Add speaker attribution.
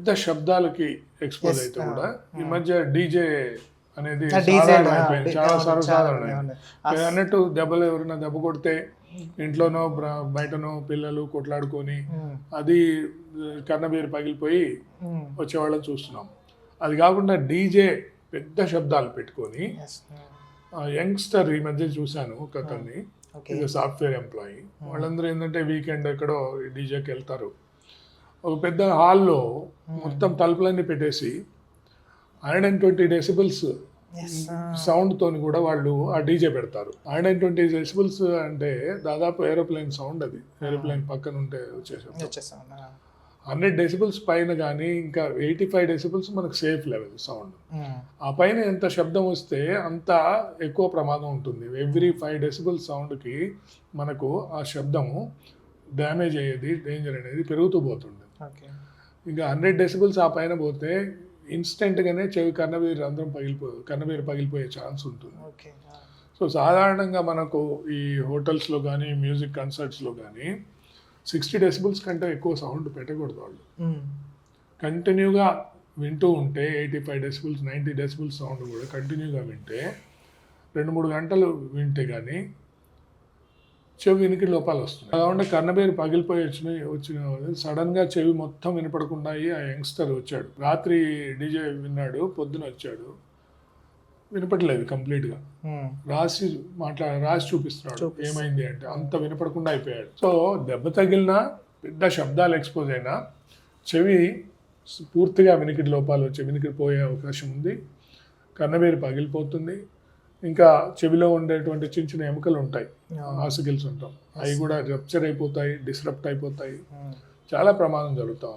Speaker 1: పెద్ద శబ్దాలకి ఎక్స్పోజ్ అయితే కూడా ఈ. మధ్య డీజే అనేది చాలా సర్వసాధారణం అన్నట్టు దెబ్బలు ఎవరైనా దెబ్బ కొడితే ఇంట్లోనో బయటనో పిల్లలు కొట్లాడుకొని అది కన్నబీరు పగిలిపోయి వచ్చేవాళ్ళని చూస్తున్నాం. అది కాకుండా డీజే పెద్ద శబ్దాలు పెట్టుకొని యంగ్స్టర్ ఈ మధ్య చూశాను ఒక అతన్ని. సాఫ్ట్వేర్ ఎంప్లాయీ వాళ్ళందరూ ఏంటంటే వీకెండ్ ఎక్కడో డీజేకి వెళ్తారు. ఒక పెద్ద హాల్లో మొత్తం తలుపులన్నీ పెట్టేసి hundred and twenty decibels
Speaker 2: yes,
Speaker 1: sound తోని కూడా వాళ్ళు ఆ డీజే పెడతారు. హండ్రెడ్ అండ్ ట్వంటీ డెసిబుల్స్ అంటే దాదాపు ఏరోప్లేన్ సౌండ్ అది. ఏరోప్లేన్ పక్కన ఉంటే వచ్చేసాం హండ్రెడ్ డెసిబుల్స్ పైన కానీ ఇంకా ఎయిటీ ఫైవ్ డెసిబుల్స్ మనకు సేఫ్ లెవెల్ సౌండ్. ఆ పైన ఎంత శబ్దం వస్తే అంత ఎక్కువ ప్రమాదం ఉంటుంది. ఎవ్రీ ఫైవ్ డెసిబుల్ సౌండ్కి మనకు ఆ శబ్దము డ్యామేజ్ అయ్యేది డేంజర్ అనేది పెరుగుతూ పోతుంది
Speaker 2: ఓకే.
Speaker 1: ఇంకా హండ్రెడ్ డెసిబుల్స్ ఆ పైన పోతే ఇన్స్టెంట్గానే చెవి కన్నబీరు రంధ్రం పగిలిపో కన్నబీరు పగిలిపోయే ఛాన్స్ ఉంటుంది. సో సాధారణంగా మనకు ఈ హోటల్స్లో కానీ మ్యూజిక్ కన్సర్ట్స్లో కానీ సిక్స్టీ డెసిబుల్స్ కంటే ఎక్కువ సౌండ్ పెట్టకూడదు వాళ్ళు. కంటిన్యూగా వింటూ ఉంటే eighty five decibels ninety decibels sound కూడా కంటిన్యూగా వింటే రెండు మూడు గంటలు వింటే కానీ చెవి వినికి లోపాలు వస్తున్నాయి. కాకుండా కన్నబేరు పగిలిపోయి వచ్చిన వచ్చిన సడన్గా చెవి మొత్తం వినపడకుండా అయ్యి ఆ యంగ్స్టర్ వచ్చాడు. రాత్రి డీజే విన్నాడు పొద్దున వచ్చాడు. వినపడలేదు కంప్లీట్గా. రాసి మాట్లా రాసి చూపిస్తున్నాడు. ఏమైంది అంటే అంత వినపడకుండా అయిపోయాడు. సో దెబ్బ తగిలినా పెద్ద శబ్దాలు ఎక్స్పోజ్ అయినా చెవి పూర్తిగా వినికిడి లోపాలు వచ్చే వినికిడి పోయే అవకాశం ఉంది. కన్నబేరు పగిలిపోతుంది. ఇంకా చెవిలో ఉండేటువంటి చిన్న చిన్న ఎముకలు ఉంటాయి
Speaker 2: అవును.
Speaker 1: ఆసికిల్స్ ఉంటాం అవి కూడా రప్చర్ అయిపోతాయి డిస్రప్ట్ అయిపోతాయి. చాలా ప్రమాదం జరుగుతాం